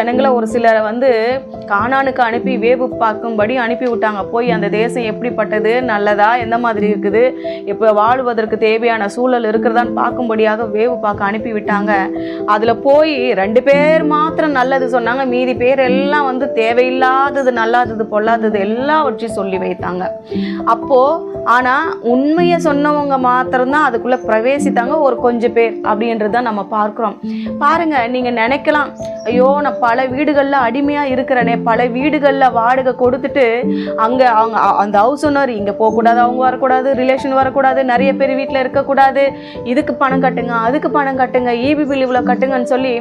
ஜனங்களை ஒரு சிலரை வந்து காணானுக்கு அனுப்பி வேவு பார்க்கும்படி அனுப்பி விட்டாங்க. போய் அந்த தேசம் எப்படிப்பட்டது நல்லதா எந்த மாதிரி இருக்குது இப்போ வாழ்வதற்கு தேவையான சூழல் இருக்கிறதான்னு பார்க்கும்படியாக வேவு பார்க்க அனுப்பி விட்டாங்க. அதில் போய் ரெண்டு பேர் மாத்திரம் நல்லது சொன்னாங்க. மீதி பேர் எல்லாம் வந்து தேவையில்லாதது நல்லாதது பொல்லாதது எல்லாவற்றையும் சொல்லி வைத்தாங்க. அப்போது ஆனால் உண்மையை சொன்னவங்க மாத்திரம்தான் அதுக்குள்ளே பிரவேசித்தாங்க. ஒரு கொஞ்சம் பேர் அப்படின்றது தான் நம்ம பார்க்குறோம். பாருங்க நீங்கள் நினைக்கலாம் ஐயோ நான் பல வீடுகளில் அடிமையாக இருக்கிறேனே பல வீடுகளில் வாடகை கொடுத்துட்டு அங்கே அவங்க அந்த ஹவுஸ் ஓனர் இங்கே போகக்கூடாது அவங்க வரக்கூடாது ரிலேஷன் வரக்கூடாது நிறைய பேர் வீட்டில் இருக்கக்கூடாது இதுக்கு பணம் கட்டுங்க அதுக்கு பணம் கட்டுங்க ஈபி பில் இவ்வளோ கட்டுங்கன்னு சொல்லி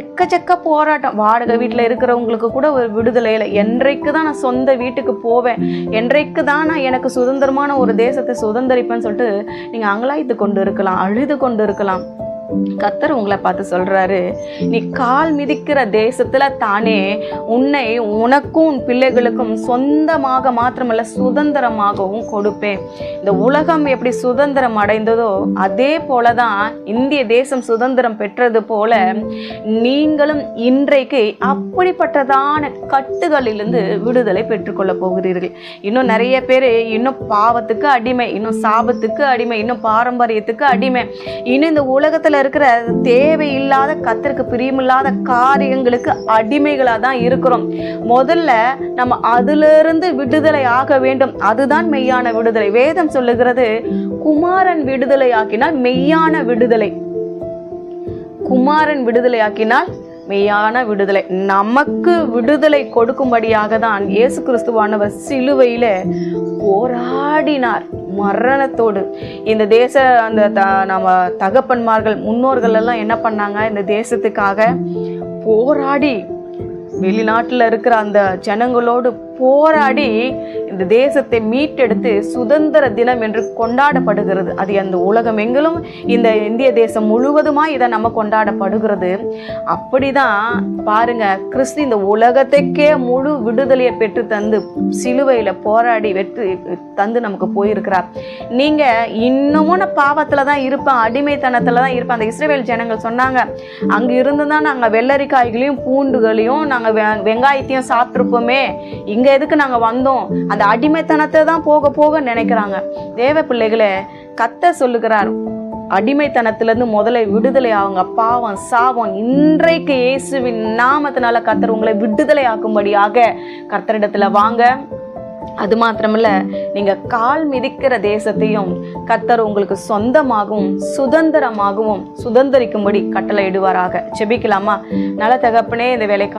எக்கச்சக்க போராட்டம். வாடகை வீட்டில் இருக்கிறவங்களுக்கு கூட ஒரு விடுதலை இல்லை. என்றைக்கு தான் நான் சொந்த வீட்டுக்கு போவேன் என்றைக்கு தான் நான் எனக்கு சுதந்திரமான ஒரு தேசத்தை சுதந்திரிப்பேன்னு சொல்லிட்டு நீங்கள் அங்கலாய்த்து கொண்டு இருக்கலாம் அழுது கொண்டு இருக்கலாம். கத்தர் உங்களை பார்த்து சொல்கிறாரு நீ கால் மிதிக்கிற தேசத்தில் தானே உன்னை உனக்கும் உன் பிள்ளைகளுக்கும் சொந்தமாக மாத்திரமல்ல சுதந்திரமாகவும் கொடுப்பேன். இந்த உலகம் எப்படி சுதந்திரம் அடைந்ததோ அதே போலதான் இந்திய தேசம் சுதந்திரம் பெற்றது போல நீங்களும் இன்றைக்கு அப்படிப்பட்டதான கட்டுகளிலிருந்து விடுதலை பெற்றுக்கொள்ள போகிறீர்கள். இன்னும் நிறைய பேர் இன்னும் பாவத்துக்கு அடிமை இன்னும் சாபத்துக்கு அடிமை இன்னும் பாரம்பரியத்துக்கு அடிமை. இன்னும் இந்த உலகத்தில் இருக்கிற தேவையில்லாத கத்திற்கு பிரியமில்லாத காரியங்களுக்கு அடிமைகளாக தான் இருக்கிறோம். முதல்ல நம்ம அதிலிருந்து விடுதலை ஆக வேண்டும். அதுதான் மெய்யான விடுதலை. வேதம் சொல்லுகிறது குமாரன் விடுதலை ஆக்கினால் மெய்யான விடுதலை. குமாரன் விடுதலை ஆக்கினால் மெய்யான விடுதலை. நமக்கு விடுதலை கொடுக்கும்படியாக தான் இயேசு கிறிஸ்துவானவர் சிலுவையில போராடினார். மரணத்தோடு. இந்த தேச அந்த த நம்ம தகப்பன்மார்கள் முன்னோர்கள் எல்லாம் என்ன பண்ணாங்க? இந்த தேசத்துக்காக போராடி வெளிநாட்டில் இருக்கிற அந்த ஜனங்களோடு போராடி இந்த தேசத்தை மீட்டெடுத்து சுதந்திர தினம் என்று கொண்டாடப்படுகிறது. அது அந்த உலகம் எங்கிலும் இந்த இந்திய தேசம் முழுவதுமாக இதை நம்ம கொண்டாடப்படுகிறது. அப்படிதான் பாருங்க கிறிஸ்து இந்த உலகத்துக்கே முழு விடுதலையை பெற்று தந்து சிலுவையில் போராடி வெற்றி தந்து நமக்கு போயிருக்கிறார். நீங்க இன்னமும் நான் பாவத்துல தான் இருப்பேன் அடிமைத்தனத்துல தான் இருப்பேன். அந்த இஸ்ரேல் ஜனங்கள் சொன்னாங்க அங்க இருந்து தான் நாங்கள் வெள்ளரிக்காய்களையும் பூண்டுகளையும் நாங்கள் வெ- வெங்காயத்தையும் சாப்பிட்ருப்போமே இங்க எதுக்கு நாங்கள் வந்தோம்? அந்த அடிமைத்தனத்தை தான் போக போக நினைக்கிறாங்க. தேவ பிள்ளைகளை கத்த சொல்லுகிறார் அடிமைத்தனத்திலேருந்து முதல்ல விடுதலை ஆகுங்க. பாவம் சாபம் இன்றைக்கு இயேசுவின் நாமத்தினால கத்தர் உங்களை விடுதலை ஆக்கும்படியாக கர்த்தரிடத்தில் வாங்க. அது மாத்திரமில்ல நீங்கள் கால் மிதிக்கிற தேசத்தையும் கத்தர் உங்களுக்கு சொந்தமாகவும் சுதந்திரமாகவும் சுதந்திரிக்கும்படி கட்டளை இடுவாராக செபிக்கலாமா நல்ல தகப்பனே இந்த வேலைக்கு